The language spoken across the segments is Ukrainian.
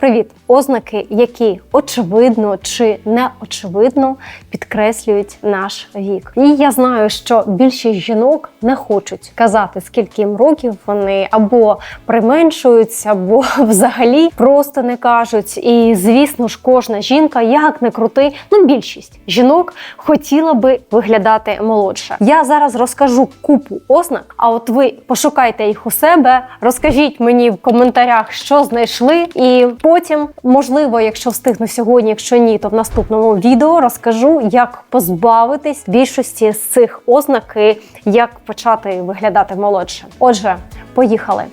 Привіт! Ознаки, які очевидно чи не очевидно підкреслюють наш вік. І я знаю, що більшість жінок не хочуть казати, скільки їм років вони або применшуються, або взагалі просто не кажуть. І звісно ж, кожна жінка, як не крути, ну більшість жінок хотіла би виглядати молодше. Я зараз розкажу купу ознак. А от ви пошукайте їх у себе, розкажіть мені в коментарях, що знайшли, і потім, можливо, якщо встигну сьогодні, якщо ні, то в наступному відео розкажу, як позбавитись більшості з цих ознак і як почати виглядати молодше. Отже, поїхали.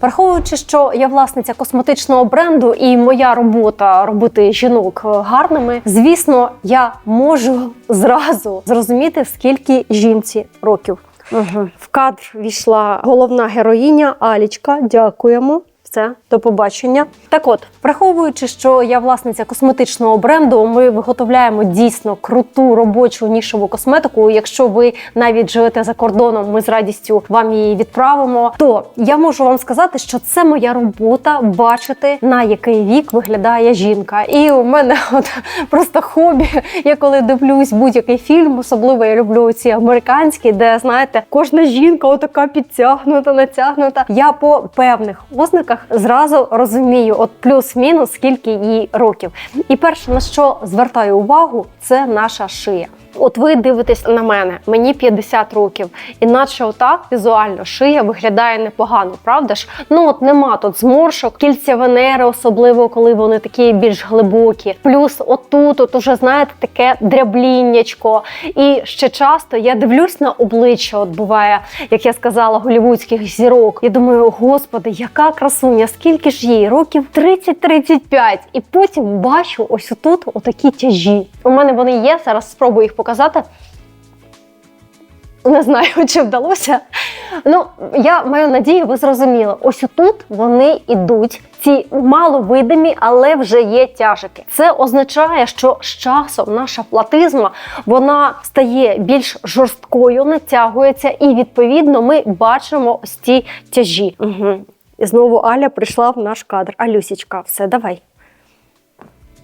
Враховуючи, що я власниця косметичного бренду і моя робота робити жінок гарними, звісно, я можу зразу зрозуміти, скільки жінці років. Угу. В кадр війшла головна героїня Алічка. Дякуємо. Все, до побачення. Так от, враховуючи, що я власниця косметичного бренду, ми виготовляємо дійсно круту робочу нішову косметику. Якщо ви навіть живете за кордоном, ми з радістю вам її відправимо. То я можу вам сказати, що це моя робота бачити на який вік виглядає жінка. І у мене от просто хобі. Я коли дивлюсь будь-який фільм, особливо я люблю ці американські, де знаєте, кожна жінка отака підтягнута, натягнута. Я по певних ознаках зразу розумію, от плюс-мінус скільки їй років. І перше на що звертаю увагу, це наша шия. От ви дивитесь на мене, мені 50 років, іначе отак візуально шия виглядає непогано, правда ж? Ну от нема тут зморшок, кільця Венери, особливо коли вони такі більш глибокі. Плюс отут, от уже знаєте, таке дрябліннячко. І ще часто я дивлюсь на обличчя. От буває, як я сказала, голівудських зірок. Я думаю, господи, яка красуня, скільки ж їй років 30-35. І потім бачу ось отут отакі тяжі. У мене вони є. Зараз спробую їх показати. Не знаю, чи вдалося. Ну, я маю надію, ви зрозуміли. Ось тут вони йдуть, ці маловидимі, але вже є тяжики. Це означає, що з часом наша платизма вона стає більш жорсткою, натягується, і відповідно ми бачимо ось ці тяжі. Угу. І знову Аля прийшла в наш кадр. Алюсічка, все, давай.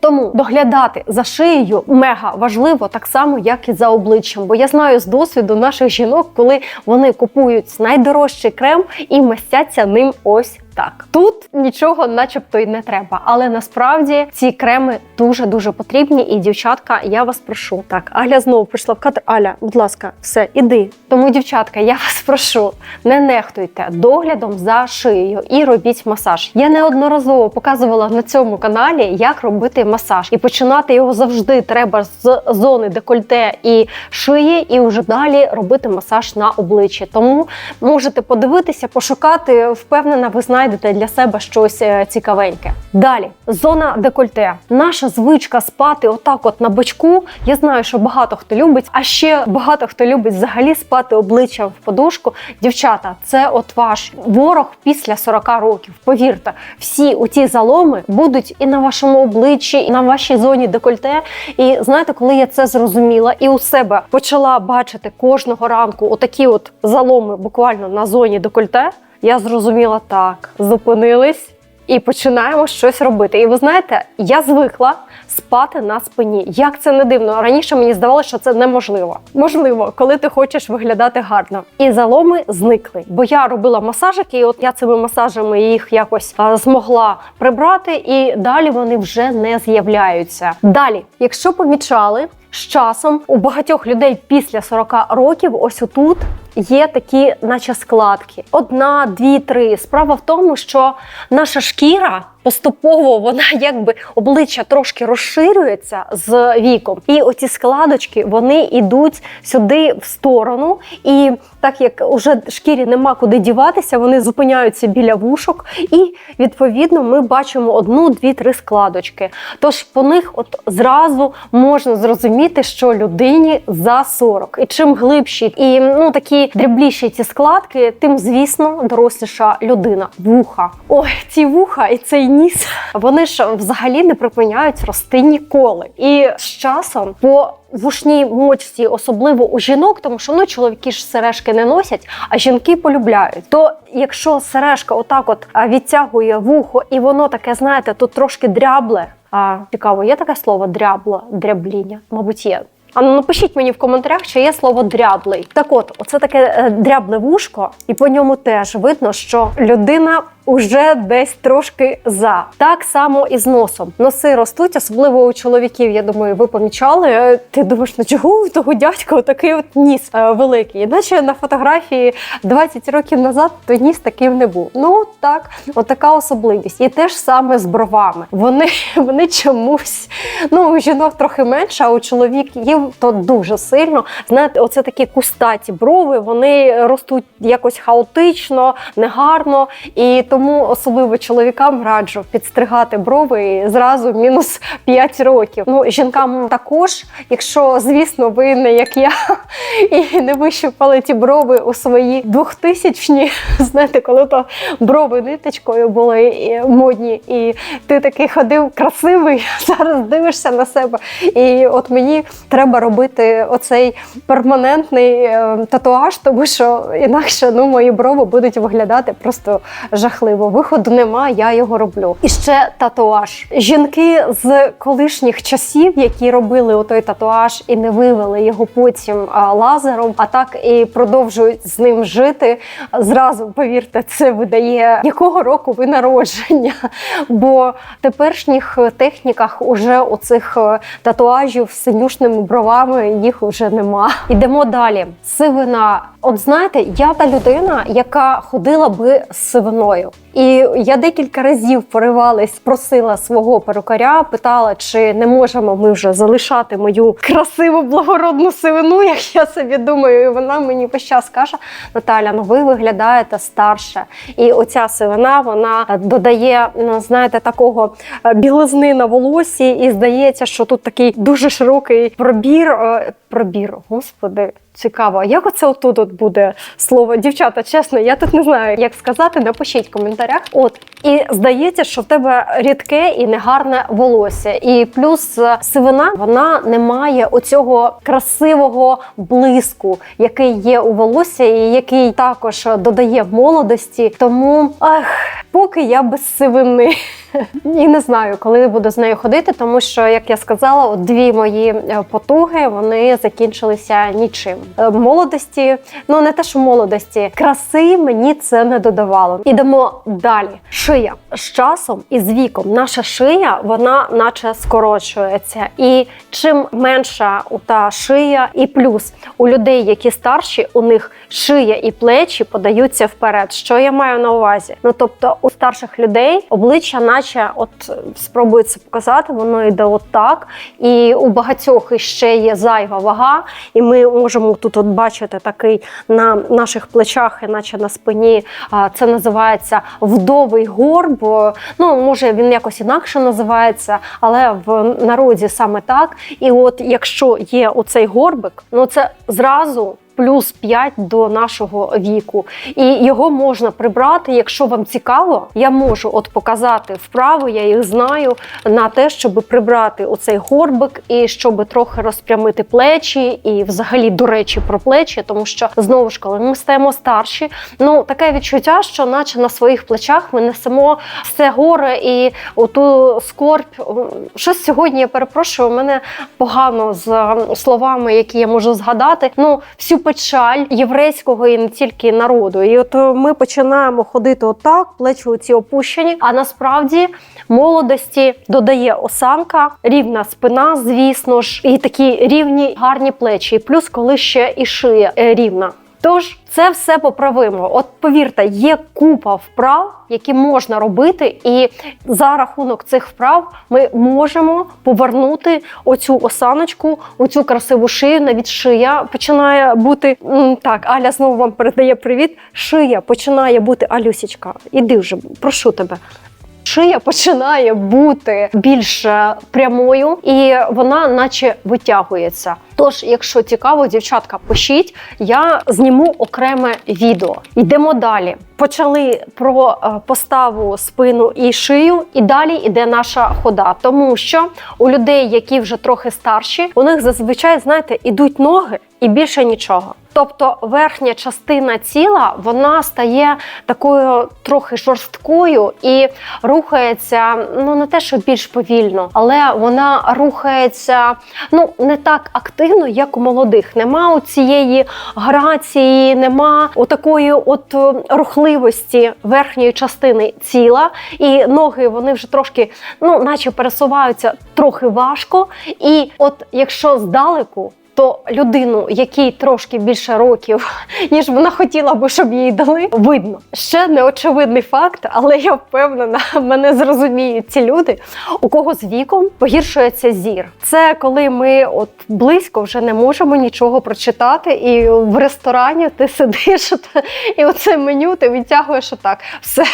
Тому доглядати за шиєю мега важливо так само, як і за обличчям. Бо я знаю з досвіду наших жінок, коли вони купують найдорожчий крем і мастяться ним ось так. Тут нічого, начебто, й не треба. Але насправді ці креми дуже дуже потрібні. І дівчатка, я вас прошу. Так, Аля знову прийшла в кадр. Аля, будь ласка, все, іди. Тому, дівчатка, я вас прошу, не нехтуйте доглядом за шиєю і робіть масаж. Я неодноразово показувала на цьому каналі, як робити масаж. І починати його завжди треба з зони декольте і шиї, і вже далі робити масаж на обличчі. Тому можете подивитися, пошукати, впевнена, ви знаєте знайдете для себе щось е, цікавеньке. Далі зона декольте. Наша звичка спати отак, от на бочку. Я знаю, що багато хто любить, а ще багато хто любить взагалі спати обличчям в подушку. Дівчата, це от ваш ворог після 40 років. Повірте, всі оці заломи будуть і на вашому обличчі, і на вашій зоні декольте. І знаєте, коли я це зрозуміла і у себе почала бачити кожного ранку отакі от заломи буквально на зоні декольте я зрозуміла так, зупинились і починаємо щось робити. І ви знаєте, я звикла спати на спині. Як це не дивно? Раніше мені здавалося, що це неможливо. Можливо, коли ти хочеш виглядати гарно. І заломи зникли. Бо я робила масажики, і от я цими масажами їх якось а, змогла прибрати, і далі вони вже не з'являються. Далі, якщо помічали. З часом у багатьох людей після 40 років ось отут є такі, наче складки: одна, дві, три. Справа в тому, що наша шкіра поступово вона якби обличчя трошки розширюється з віком, і оці складочки вони йдуть сюди в сторону. І так як уже шкірі нема куди діватися, вони зупиняються біля вушок, і відповідно ми бачимо одну, дві, три складочки. Тож по них, от зразу можна зрозуміти, що людині за 40. І чим глибші і ну такі дрібліші ці складки, тим, звісно, доросліша людина. Вуха. Ой, ці вуха і цей ніс, вони ж взагалі не припиняють рости ніколи. І з часом по вушній мочці, особливо у жінок, тому що ну чоловіки ж сережки не носять, а жінки полюбляють. То якщо сережка отак от відтягує вухо, і воно таке, знаєте, тут трошки дрябле. А цікаво, є таке слово дрябло, дрябління? Мабуть, є. А ну напишіть мені в коментарях, чи є слово дряблий. Так от, оце таке е, дрябле вушко, і по ньому теж видно, що людина уже десь трошки за. Так само і з носом. Носи ростуть, особливо у чоловіків. Я думаю, ви помічали. Е, Ти думаєш, ну чого у того дядька такий от ніс е, великий? Іначе на фотографії 20 років назад той ніс таким не був. Ну так, от така особливість. І те ж саме з бровами. Вони, вони чомусь, ну у жінок трохи менше, а у чоловіків то дуже сильно. Знаєте, оце такі кустаті брови, вони ростуть якось хаотично, негарно. І тому особливо чоловікам раджу підстригати брови і зразу мінус 5 років. Ну, жінкам також, якщо, звісно, ви не як я і не вищипали ті брови у свої 2000-ні, знаєте, коли то брови ниточкою були і модні, і ти такий ходив красивий, зараз дивишся на себе. І от мені треба робити оцей перманентний е, татуаж, тому що інакше ну, мої брови будуть виглядати просто жахливо. Виходу нема, я його роблю. І ще татуаж. Жінки з колишніх часів, які робили отой татуаж і не вивели його потім лазером, а так і продовжують з ним жити. Зразу повірте, це видає якого року ви народження. Бо в теперішніх техніках уже оцих е, татуажів з синюшними бровами їх уже нема. Ідемо далі. Сивина. От знаєте, я та людина, яка ходила би з сивиною. І я декілька разів поривалась, просила свого перукаря, питала, чи не можемо ми вже залишати мою красиву благородну сивину, як я собі думаю. І вона мені весь час каже: Наталя, ну ви виглядаєте старше. І оця сивина вона додає, ну, знаєте, такого е, білизни на волосі, і здається, що тут такий дуже широкий пробір. е, Пробір, господи. Цікаво, а як оце отут от буде слово? Дівчата, чесно, я тут не знаю, як сказати. Напишіть в коментарях. От і здається, що в тебе рідке і негарне волосся. І плюс е, сивина вона не має оцього красивого блиску, який є у волосся, і який також додає молодості. Тому ах, поки я без сивини. І не знаю, коли буду з нею ходити, тому що, як я сказала, дві мої е, потуги вони закінчилися нічим. Е, Молодості, ну не те, що молодості, краси мені це не додавало. Ідемо далі. Шия з часом і з віком наша шия, вона наче скорочується. І чим менша та шия, і плюс у людей, які старші, у них шия і плечі подаються вперед. Що я маю на увазі? Ну тобто, у старших людей обличчя, наче, от спробую це показати, воно йде отак. І у багатьох іще є зайва вага, і ми можемо тут от бачити такий на наших плечах, і наче на спині. Це називається вдовий горб. Ну, може, він якось інакше називається, але в народі саме так. І от якщо є оцей горбик, ну це зразу. Плюс 5 до нашого віку, і його можна прибрати. Якщо вам цікаво, я можу от показати вправи, я їх знаю на те, щоб прибрати оцей горбик і щоб трохи розпрямити плечі, і взагалі до речі про плечі, тому що знову ж коли ми стаємо старші, ну таке відчуття, що наче на своїх плечах ми несемо все горе і оту скорбь. Щось сьогодні я перепрошую, у мене погано з словами, які я можу згадати. Ну всю печаль єврейського і не тільки народу. І от е, ми починаємо ходити отак, плечі ці опущені. А насправді молодості додає осанка, рівна спина, звісно ж, і такі рівні гарні плечі. Плюс, коли ще і шия е, рівна. Тож це все поправимо. От повірте, є купа вправ, які можна робити, і за рахунок цих вправ ми можемо повернути оцю осаночку, оцю красиву шию. Навіть шия починає бути так. Аля знову вам передає привіт. Шия починає бути Алюсічка. Іди вже, прошу тебе. Шия починає бути більш е, прямою і вона наче витягується. Тож, якщо цікаво, дівчатка, пишіть, я зніму окреме відео. Йдемо далі. Почали про е, поставу спину і шию, і далі йде наша хода. Тому що у людей, які вже трохи старші, у них зазвичай, знаєте, ідуть ноги і більше нічого. Тобто верхня частина тіла вона стає такою трохи жорсткою і рухається ну не те, що більш повільно, але вона рухається ну не так активно, як у молодих. Нема цієї грації, нема отакої от е, рухливості верхньої частини тіла, і ноги вони вже трошки, ну наче пересуваються трохи важко. І от якщо здалеку то людину, якій трошки більше років, ніж вона хотіла би, щоб їй дали, видно. Ще неочевидний факт, але я впевнена, мене зрозуміють ці люди, у кого з віком погіршується зір. Це коли ми от близько вже не можемо нічого прочитати, і в ресторані ти сидиш, і оце меню ти відтягуєш отак. Все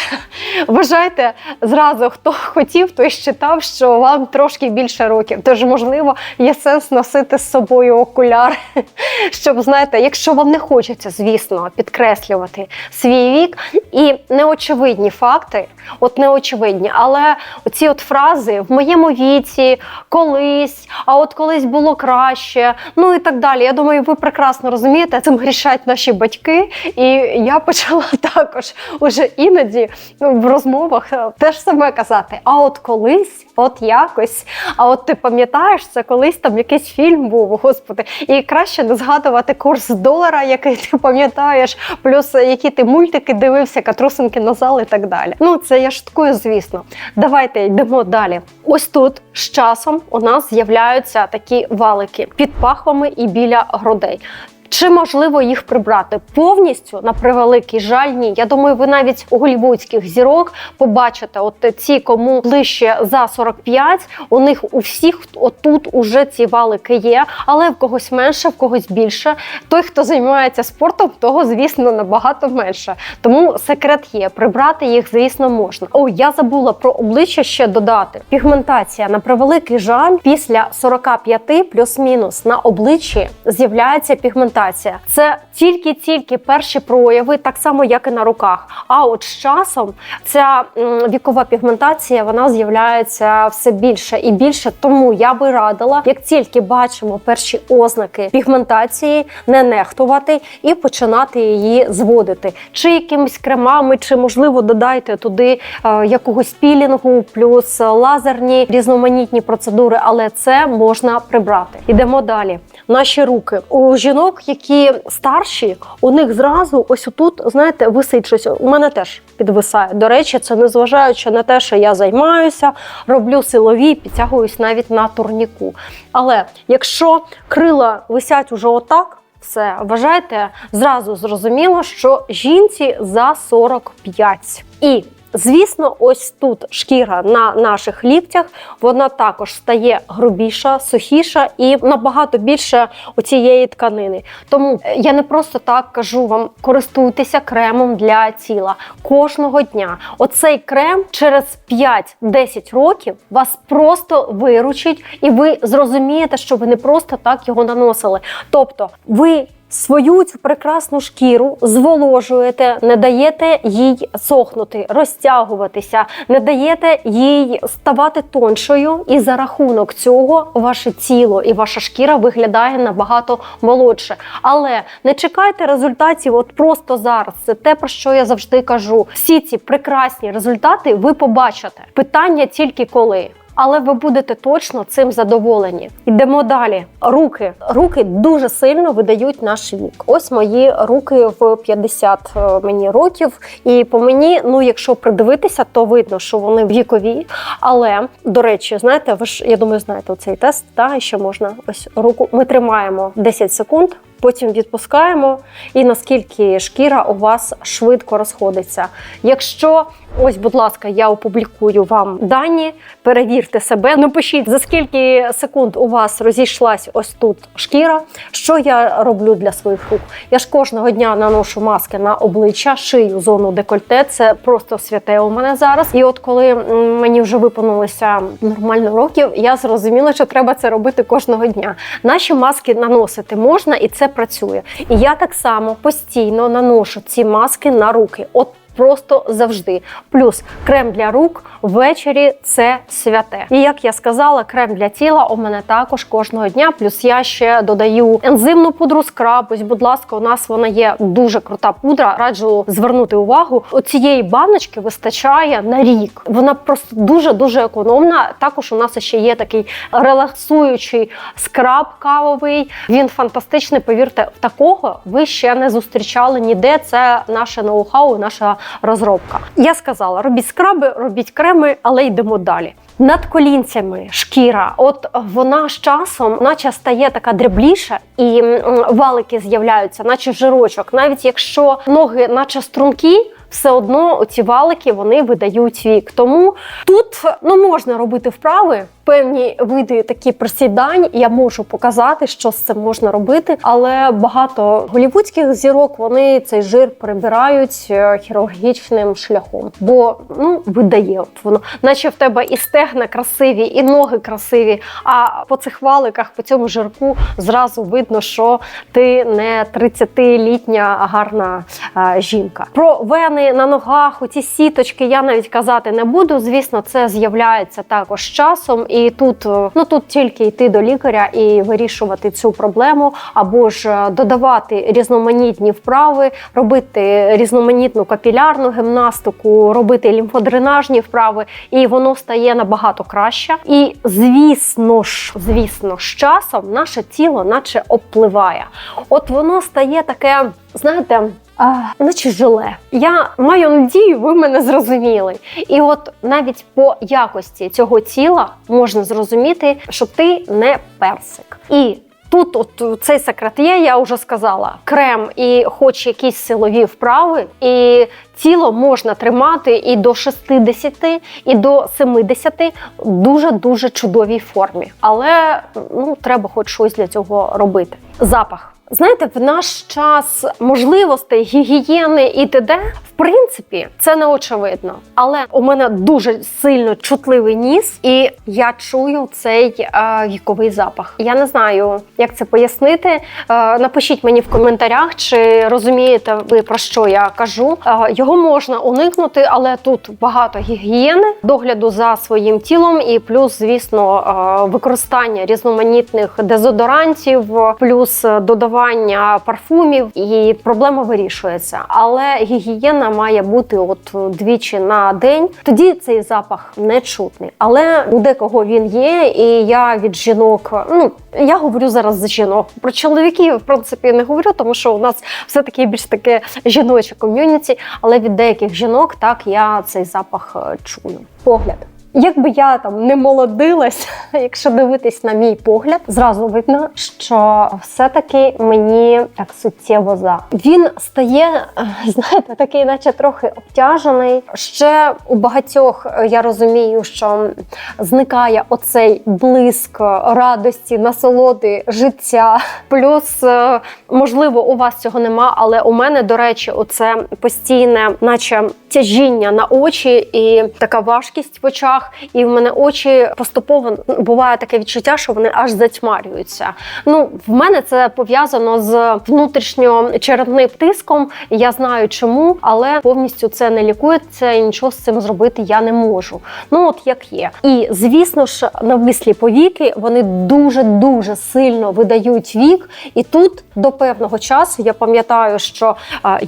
вважайте зразу, хто хотів, той читав, що вам трошки більше років. Тож, можливо, є сенс носити з собою окуляри, щоб знаєте, якщо вам не хочеться, звісно, підкреслювати свій вік і неочевидні факти, от неочевидні, але оці от фрази в моєму віці, колись, а от колись було краще, ну і так далі. Я думаю, ви прекрасно розумієте, цим грішать наші батьки, і я почала також уже іноді в розмовах е, теж саме казати: а от колись, от якось, а от ти пам'ятаєш, це колись там якийсь фільм був, господи, і краще не згадувати курс долара, який ти пам'ятаєш, плюс які ти мультики дивився, катрусинки на зал і так далі. Ну це я шуткую, звісно. Давайте йдемо далі. Ось тут з часом у нас з'являються такі валики під пахвами і біля грудей. Чи можливо їх прибрати повністю на превеликий жаль? Ні. Я думаю, ви навіть у голівудських зірок побачите, от ці, кому ближче за 45, у них у всіх отут уже ці валики є, але в когось менше, в когось більше. Той, хто займається спортом, того, звісно, набагато менше. Тому секрет є. Прибрати їх, звісно, можна. О, я забула про обличчя ще додати. Пігментація на превеликий жаль після 45 плюс-мінус на обличчі з'являється пігментація. Це тільки-тільки перші прояви, так само як і на руках. А от з часом ця вікова пігментація вона з'являється все більше і більше. Тому я би радила, як тільки бачимо перші ознаки пігментації, не нехтувати і починати її зводити, чи якимись кремами, чи можливо додайте туди е, якогось пілінгу, плюс лазерні різноманітні процедури, але це можна прибрати. Ідемо далі. Наші руки у жінок, які старші, у них зразу ось тут, знаєте, висить щось. У мене теж підвисає. До речі, це незважаючи на те, що я займаюся, роблю силові, підтягуюсь навіть на турніку. Але якщо крила висять уже отак. Все, вважайте, зразу зрозуміло, що жінці за 45. І Звісно, ось тут шкіра на наших ліктях, вона також стає грубіша, сухіша і набагато більше оцієї тканини. Тому е, я не просто так кажу вам, користуйтеся кремом для тіла кожного дня. Оцей крем через 5-10 років вас просто виручить, і ви зрозумієте, що ви не просто так його наносили. Тобто, ви Свою цю прекрасну шкіру зволожуєте, не даєте їй сохнути, розтягуватися, не даєте їй ставати тоншою, і за рахунок цього ваше тіло і ваша шкіра виглядає набагато молодше. Але не чекайте результатів от просто зараз. Це те, про що я завжди кажу. Всі ці прекрасні результати ви побачите. Питання тільки коли але ви будете точно цим задоволені. Йдемо далі. Руки. Руки дуже сильно видають наш вік. Ось мої руки в 50 е, мені років, і по мені, ну якщо придивитися, то видно, що вони вікові. Але до речі, знаєте, ви ж я думаю, знаєте цей тест, та що можна ось руку. Ми тримаємо 10 секунд. Потім відпускаємо, і наскільки шкіра у вас швидко розходиться. Якщо Ось, будь ласка, я опублікую вам дані. Перевірте себе. Напишіть за скільки секунд у вас розійшлась ось тут шкіра. Що я роблю для своїх рук? Я ж кожного дня наношу маски на обличчя, шию, зону декольте. Це просто святе у мене зараз. І от коли мені вже виповнилося нормально років, я зрозуміла, що треба це робити кожного дня. Наші маски наносити можна, і це працює. І я так само постійно наношу ці маски на руки. От Просто завжди. Плюс крем для рук ввечері це святе. І як я сказала, крем для тіла у мене також кожного дня. Плюс я ще додаю ензимну пудру скраб. Ось, будь ласка, у нас вона є дуже крута пудра. Раджу звернути увагу. Оцієї баночки вистачає на рік. Вона просто дуже дуже економна. Також у нас ще є такий релаксуючий скраб кавовий. Він фантастичний. Повірте, такого ви ще не зустрічали ніде. Це наше ноу-хау, наша розробка. Я сказала: робіть скраби, робіть креми, але йдемо далі. Над колінцями шкіра, от вона з часом, наче стає така дрябліша, і валики з'являються, наче жирочок. Навіть якщо ноги, наче стрункі, все одно ці валики вони видають вік. Тому тут ну можна робити вправи. Певні види такі присідань я можу показати, що з цим можна робити, але багато голівудських зірок вони цей жир прибирають е, хірургічним шляхом, бо ну видає от воно, наче в тебе і стегна красиві, і ноги красиві. А по цих валиках, по цьому жирку, зразу видно, що ти не 30-літня гарна е, жінка. Про вени на ногах, оці сіточки я навіть казати не буду. Звісно, це з'являється також часом, і тут е, ну тут тільки йти до лікаря і вирішувати цю проблему, або ж е, додавати різноманітні вправи, робити різноманітну капілярну гімнастику, робити лімфодренажні вправи, і воно стає набагато краще. І звісно ж, звісно, з часом наше тіло, наче обпливає. От воно стає таке, знаєте. Наче желе. Я маю надію, ви мене зрозуміли. І от навіть по якості цього тіла можна зрозуміти, що ти не персик. І тут, от цей секрет є, я вже сказала: крем і хоч якісь силові вправи, і тіло можна тримати і до 60, і до 70 дуже дуже чудовій формі. Але ну треба хоч щось для цього робити. Запах. Знаєте, в наш час можливостей, гігієни і т.д. в принципі це не очевидно. Але у мене дуже сильно чутливий ніс, і я чую цей е, віковий запах. Я не знаю, як це пояснити. Е, напишіть мені в коментарях, чи розумієте ви про що я кажу. Е, його можна уникнути, але тут багато гігієни, догляду за своїм тілом, і плюс, звісно, е, використання різноманітних дезодорантів, плюс додавання парфумів, і проблема вирішується. Але гігієна має бути от двічі на день. Тоді цей запах не чутний. Але у декого він є, і я від жінок, ну я говорю зараз за жінок. Про чоловіків, в принципі, не говорю, тому що у нас все таки більш таке жіноче ком'юніті. Але від деяких жінок так я цей запах е, чую. Погляд. Якби я там не молодилась, якщо дивитись на мій погляд, зразу видно, що все-таки мені так суттєво за. Він стає, е, знаєте, такий, наче трохи обтяжений. Ще у багатьох е, я розумію, що зникає оцей блиск радості, насолоди життя. Плюс, е, можливо, у вас цього нема, але у мене, до речі, оце постійне, наче тяжіння на очі і така важкість в очах. І в мене очі поступово ну, буває таке відчуття, що вони аж затьмарюються. Ну, в мене це пов'язано з внутрішньочерепним тиском. Я знаю чому, але повністю це не лікується і нічого з цим зробити я не можу. Ну от як є. І звісно ж, навмислі повіки вони дуже дуже сильно видають вік. І тут до певного часу я пам'ятаю, що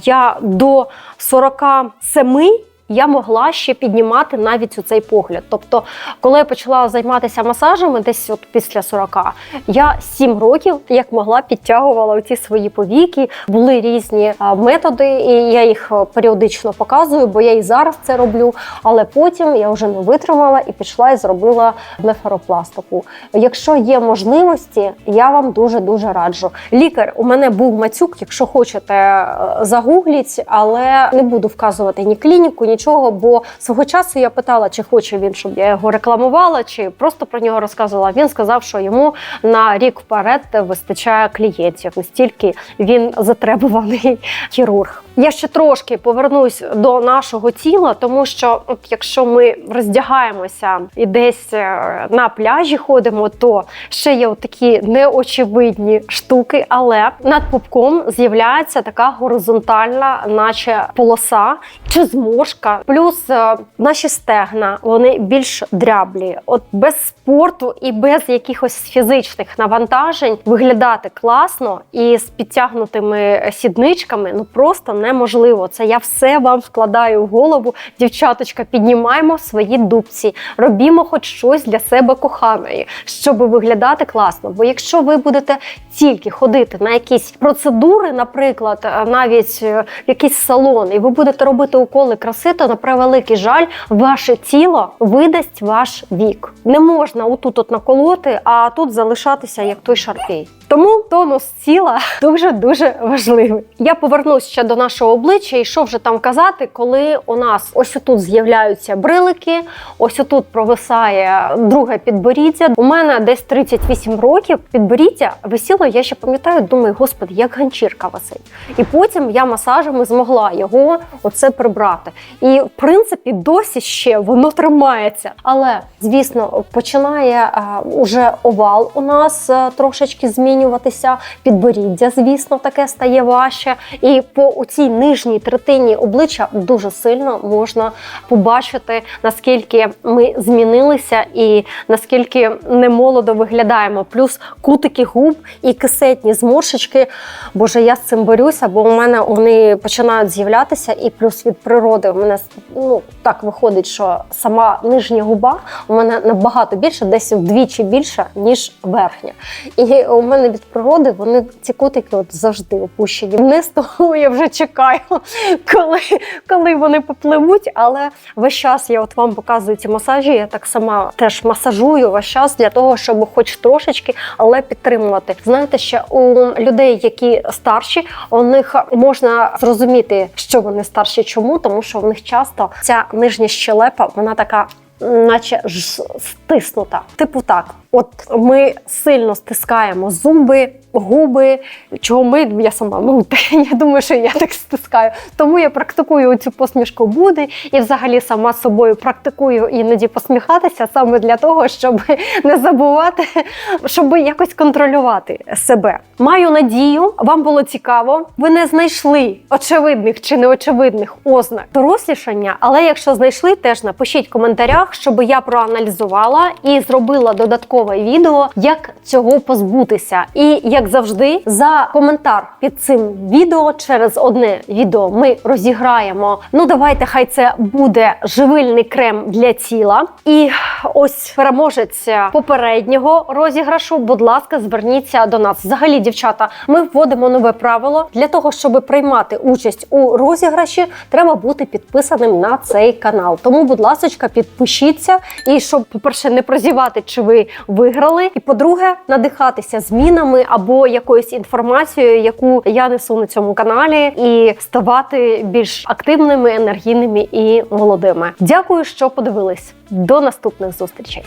я до 47 я могла ще піднімати навіть у цей погляд. Тобто, коли я почала займатися масажами, десь от після 40, я 7 років як могла підтягувала ці свої повіки. Були різні методи, і я їх періодично показую, бо я і зараз це роблю. Але потім я вже не витримала і пішла і зробила блефаропластику. Якщо є можливості, я вам дуже дуже раджу. Лікар у мене був Мацюк, якщо хочете, е, загугліть, але не буду вказувати ні клініку, ні нічого. Бо свого часу я питала, чи хоче він, щоб я його рекламувала, чи просто про нього розказувала. Він сказав, що йому на рік вперед вистачає клієнтів. Настільки він затребуваний хірург. Я ще трошки повернусь до нашого тіла, тому що от якщо ми роздягаємося і десь е, на пляжі ходимо, то ще є такі неочевидні штуки, але над пупком з'являється така горизонтальна, наче полоса чи зморшка. Плюс е, наші стегна вони більш дряблі. От без спорту і без якихось фізичних навантажень виглядати класно і з підтягнутими сідничками ну просто неможливо. Це я все вам вкладаю в голову. Дівчаточка, піднімаємо свої дубці, робімо хоч щось для себе коханої, щоб виглядати класно. Бо якщо ви будете тільки ходити на якісь процедури, наприклад, е, навіть е, в якийсь салон, і ви будете робити уколи краси, то на превеликий жаль, ваше тіло видасть ваш вік. Не можна отут от наколоти, а тут залишатися як той шарпей. Тому тонус тіла дуже дуже важливий. Я повернусь ще до нашого обличчя, і що вже там казати, коли у нас ось отут з'являються брилики, ось отут провисає друге підборіддя. У мене десь 38 років підборіддя висіло. Я ще пам'ятаю, думаю, господи, як ганчірка висить. І потім я масажами змогла його оце прибрати. І в принципі досі ще воно тримається. Але звісно, починає а, уже овал у нас а, трошечки змінюватися. Підборіддя, звісно, таке стає важче. І по цій нижній третині обличчя дуже сильно можна побачити, наскільки ми змінилися і наскільки немолодо виглядаємо. Плюс кутики губ і кисетні зморшечки. Боже, я з цим борюся, бо у мене вони починають з'являтися, і плюс від природи мене ну так виходить, що сама нижня губа у мене набагато більше, десь вдвічі більше, ніж верхня. І у мене від природи вони ці кутики от завжди опущені вниз, тому я вже чекаю, коли, коли вони попливуть. Але весь час я от вам показую ці масажі. Я так сама теж масажую весь час для того, щоб хоч трошечки, але підтримувати. Знаєте, ще у людей, які старші, у них можна зрозуміти, що вони старші. Чому? Тому що в них часто ця нижня щелепа, вона така. Наче ж стиснута. Типу так, от ми сильно стискаємо зуби, губи. Чого ми я сама ну я думаю, що я так стискаю. Тому я практикую цю посмішку буде і взагалі сама собою практикую іноді посміхатися саме для того, щоб не забувати, щоб якось контролювати себе. Маю надію, вам було цікаво. Ви не знайшли очевидних чи неочевидних ознак дорослішання, але якщо знайшли, теж напишіть в коментарях, щоб я проаналізувала і зробила додаткове відео, як цього позбутися. І як завжди, за коментар під цим відео через одне відео ми розіграємо. Ну давайте, хай це буде живильний крем для тіла. І ось переможець попереднього розіграшу. Будь ласка, зверніться до нас. Взагалі, дівчата, ми вводимо нове правило для того, щоб приймати участь у розіграші, треба бути підписаним на цей канал. Тому, будь ласка, підпишіться і щоб, по-перше, не прозівати, чи ви виграли. І по-друге, надихатися змінами або якоюсь інформацією, яку я несу на цьому каналі, і ставати більш активними, енергійними і молодими. Дякую, що подивились. До наступних зустрічей.